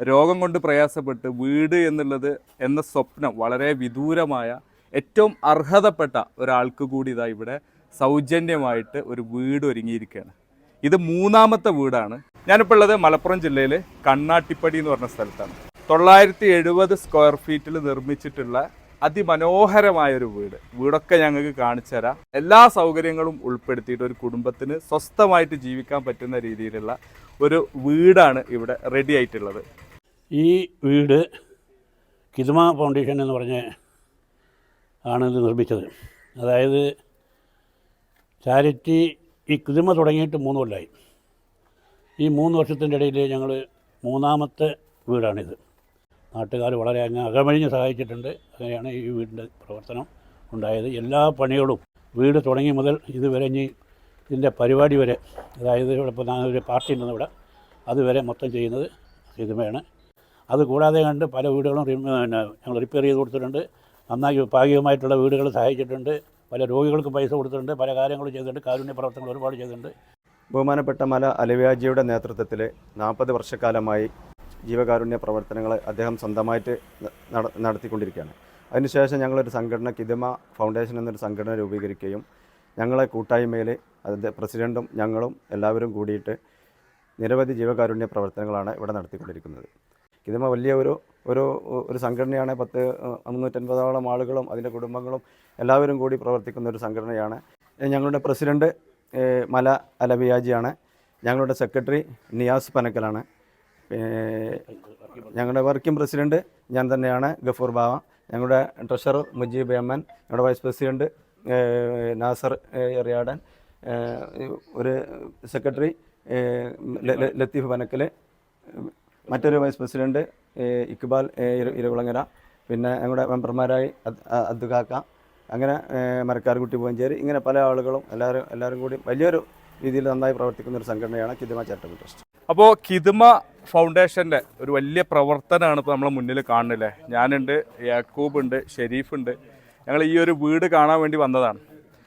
രോഗം കൊണ്ട് പ്രയാസപ്പെട്ട് വീട് എന്നുള്ളത് എന്ന സ്വപ്നം വളരെ വിദൂരമായ ഏറ്റവും അർഹതപ്പെട്ട ഒരാൾക്ക് കൂടി ഇതാ ഇവിടെ സൗജന്യമായിട്ട് ഒരു വീട് ഒരുങ്ങിയിരിക്കുകയാണ്. ഇത് മൂന്നാമത്തെ വീടാണ്. ഞാനിപ്പോൾ ഉള്ളത് മലപ്പുറം ജില്ലയിൽ കണ്ണാട്ടിപ്പടി എന്ന് പറഞ്ഞ സ്ഥലത്താണ്. തൊള്ളായിരത്തി എഴുപത് സ്ക്വയർ ഫീറ്റിൽ നിർമ്മിച്ചിട്ടുള്ള അതിമനോഹരമായ ഒരു വീട്. വീടൊക്കെ ഞങ്ങൾക്ക് കാണിച്ചു തരാം. എല്ലാ സൗകര്യങ്ങളും ഉൾപ്പെടുത്തിയിട്ട് ഒരു കുടുംബത്തിന് സ്വസ്ഥമായിട്ട് ജീവിക്കാൻ പറ്റുന്ന രീതിയിലുള്ള ഒരു വീടാണ് ഇവിടെ റെഡി ആയിട്ടുള്ളത്. ഈ വീട് കിതുമ ഫൗണ്ടേഷൻ എന്ന് പറഞ്ഞ് ആണ് ഇത് നിർമ്മിച്ചത്. അതായത് ചാരിറ്റി ഈ കിതുമ തുടങ്ങിയിട്ട് മൂന്ന് കൊല്ലമായി ഈ മൂന്ന് വർഷത്തിന്റെ ഇടയിൽ ഞങ്ങൾ മൂന്നാമത്തെ വീടാണിത്. നാട്ടുകാർ വളരെ അങ്ങ് അകമഴിഞ്ഞ് സഹായിച്ചിട്ടുണ്ട്. അങ്ങനെയാണ് ഈ വീടിന്റെ പ്രവർത്തനം ഉണ്ടായത്. എല്ലാ പണികളും വീട് തുടങ്ങി മുതൽ ഇതുവരെ ഇനി ഇതിന്റെ പരിപാടി വരെ അതായത് ഇവിടെ ഇപ്പോൾ ഞാനൊരു പാർട്ടി ഉണ്ടെന്ന് ഇവിടെ അതുവരെ മൊത്തം ചെയ്യുന്നത് സിനിമയാണ് അത് കൂടാതെ കണ്ട് പല വീടുകളും പിന്നെ ഞങ്ങൾ റിപ്പയർ ചെയ്ത് കൊടുത്തിട്ടുണ്ട്. നന്നായി ഭാഗികമായിട്ടുള്ള വീടുകൾ സഹായിച്ചിട്ടുണ്ട്. പല രോഗികൾക്ക് പൈസ കൊടുത്തിട്ടുണ്ട്. പല കാര്യങ്ങളും ചെയ്തിട്ടുണ്ട്. കാരുണ്യ പ്രവർത്തനങ്ങൾ ഒരുപാട് ചെയ്തിട്ടുണ്ട്. ബഹുമാനപ്പെട്ട മല അലവ്യാജിയുടെ നേതൃത്വത്തിൽ നാൽപ്പത് വർഷക്കാലമായി ജീവകാരുണ്യ പ്രവർത്തനങ്ങൾ അദ്ദേഹം സ്വന്തമായിട്ട് നട നടത്തിക്കൊണ്ടിരിക്കുകയാണ്. അതിനുശേഷം ഞങ്ങളൊരു സംഘടന കിതമ ഫൗണ്ടേഷൻ എന്നൊരു സംഘടന രൂപീകരിക്കുകയും ഞങ്ങളെ കൂട്ടായ്മയിൽ അതിന്റെ പ്രസിഡന്റും ഞങ്ങളും എല്ലാവരും കൂടിയിട്ട് നിരവധി ജീവകാരുണ്യ പ്രവർത്തനങ്ങളാണ് ഇവിടെ നടത്തിക്കൊണ്ടിരിക്കുന്നത്. കിതമ വലിയ ഒരു ഒരു ഒരു സംഘടനയാണ്. പത്ത് മുന്നൂറ്റൻപതോളം ആളുകളും അതിന്റെ കുടുംബങ്ങളും എല്ലാവരും കൂടി പ്രവർത്തിക്കുന്ന ഒരു സംഘടനയാണ്. ഞങ്ങളുടെ പ്രസിഡന്റ് മല അലബിയാജിയാണ്. ഞങ്ങളുടെ സെക്രട്ടറി നിയാസ് പനക്കലാണ്. ഞങ്ങളുടെ വർക്കിംഗ് പ്രസിഡന്റ് ഞാൻ തന്നെയാണ് ഗഫൂർ ബാവ. ഞങ്ങളുടെ ട്രഷറർ മുജീബ് എമ്മൻ ഞങ്ങളുടെ വൈസ് പ്രസിഡന്റ് നാസർ എറിയാടൻ. ഒരു സെക്രട്ടറി ലത്തീഫ് പനക്കൽ മറ്റൊരു വൈസ് പ്രസിഡന്റ് ഇക്ബാൽ ഇരകുളങ്ങര പിന്നെ ഞങ്ങളുടെ മെമ്പർമാരായി അദ്ദുഖാക്ക അങ്ങനെ മരക്കാർകുട്ടി പോഞ്ചേരി ഇങ്ങനെ പല ആളുകളും എല്ലാവരും എല്ലാവരും കൂടി വലിയൊരു രീതിയിൽ നന്നായി പ്രവർത്തിക്കുന്ന ഒരു സംഘടനയാണ് കിദ്മ ചാരിറ്റബിൾ ട്രസ്റ്റ്. അപ്പോൾ കിതുമ ഫൗണ്ടേഷന്റെ ഒരു വലിയ പ്രവർത്തനമാണ് ഇപ്പോൾ നമ്മളെ മുന്നിൽ കാണുന്നില്ലേ? ഞാനുണ്ട് യാക്കൂബ് ഉണ്ട് ഷെരീഫ് ഉണ്ട് ഞങ്ങൾ ഈ ഒരു വീട് കാണാൻ വേണ്ടി വന്നതാണ്.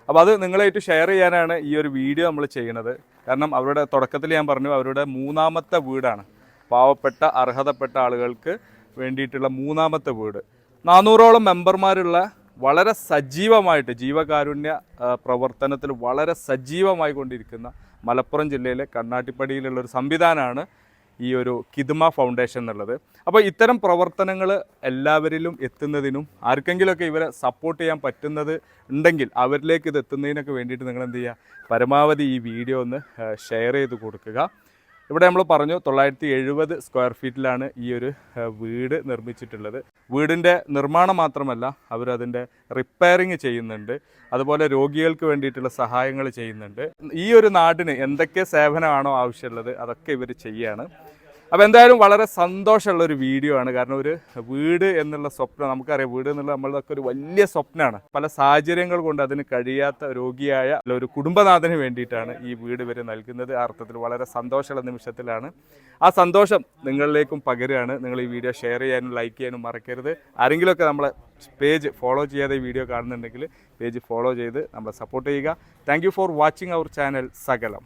അപ്പോൾ അത് നിങ്ങളായിട്ട് ഷെയർ ചെയ്യാനാണ് ഈ ഒരു വീഡിയോ നമ്മൾ ചെയ്യുന്നത്. കാരണം അവരുടെ തുടക്കത്തിൽ ഞാൻ പറഞ്ഞു അവരുടെ മൂന്നാമത്തെ വീടാണ്. പാവപ്പെട്ട അർഹതപ്പെട്ട ആളുകൾക്ക് വേണ്ടിയിട്ടുള്ള മൂന്നാമത്തെ വീട്. നാനൂറോളം മെമ്പർമാരുള്ള വളരെ സജീവമായിട്ട് ജീവകാരുണ്യ പ്രവർത്തനത്തിൽ വളരെ സജീവമായി കൊണ്ടിരിക്കുന്ന മലപ്പുറം ജില്ലയിലെ കണ്ണാട്ടിപ്പടിയിലുള്ള ഒരു സംവിധാനമാണ് ഈ ഒരു കിദ്മ ഫൗണ്ടേഷൻ എന്നുള്ളത്. അപ്പോൾ ഇത്തരം പ്രവർത്തനങ്ങൾ എല്ലാവരിലും എത്തുന്നതിനും ആർക്കെങ്കിലുമൊക്കെ ഇവരെ സപ്പോർട്ട് ചെയ്യാൻ പറ്റുന്നത് ഉണ്ടെങ്കിൽ അവരിലേക്ക് ഇത് എത്തുന്നതിനൊക്കെ വേണ്ടിയിട്ട് നിങ്ങൾ എന്ത് ചെയ്യുക? പരമാവധി ഈ വീഡിയോ ഒന്ന് ഷെയർ ചെയ്ത് കൊടുക്കുക. ഇവിടെ നമ്മൾ പറഞ്ഞു തൊള്ളായിരത്തി എഴുപത് സ്ക്വയർ ഫീറ്റിലാണ് ഈ ഒരു വീട് നിർമ്മിച്ചിട്ടുള്ളത്. വീടിന്റെ നിർമ്മാണം മാത്രമല്ല അവരതിന്റെ റിപ്പയറിങ് ചെയ്യുന്നുണ്ട്. അതുപോലെ രോഗികൾക്ക് വേണ്ടിയിട്ടുള്ള സഹായങ്ങൾ ചെയ്യുന്നുണ്ട്. ഈ ഒരു നാടിന് എന്തൊക്കെ സേവനമാണോ ആവശ്യമുള്ളത് അതൊക്കെ ഇവർ ചെയ്യാണ്. അപ്പോൾ എന്തായാലും വളരെ സന്തോഷമുള്ള ഒരു വീഡിയോ ആണ്. കാരണം ഒരു വീട് എന്നുള്ള സ്വപ്നം നമുക്കറിയാം വീട് എന്നുള്ള നമ്മളൊക്കെ ഒരു വലിയ സ്വപ്നമാണ് പല സാഹചര്യങ്ങൾ കൊണ്ട് അതിന് കഴിയാത്ത രോഗിയായ ഒരു കുടുംബനാഥന് വേണ്ടിയിട്ടാണ് ഈ വീട് വരെ നൽകുന്നത്. ആ അർത്ഥത്തിൽ വളരെ സന്തോഷമുള്ള നിമിഷത്തിലാണ്. ആ സന്തോഷം നിങ്ങളിലേക്കും പകരുകയാണ്. നിങ്ങൾ ഈ വീഡിയോ ഷെയർ ചെയ്യാനും ലൈക്ക് ചെയ്യാനും മറക്കരുത്. ആരെങ്കിലുമൊക്കെ നമ്മളെ പേജ് ഫോളോ ചെയ്യാതെ വീഡിയോ കാണുന്നുണ്ടെങ്കിൽ പേജ് ഫോളോ ചെയ്ത് നമ്മളെ സപ്പോർട്ട് ചെയ്യുക. Thank for watching our channel സകലം.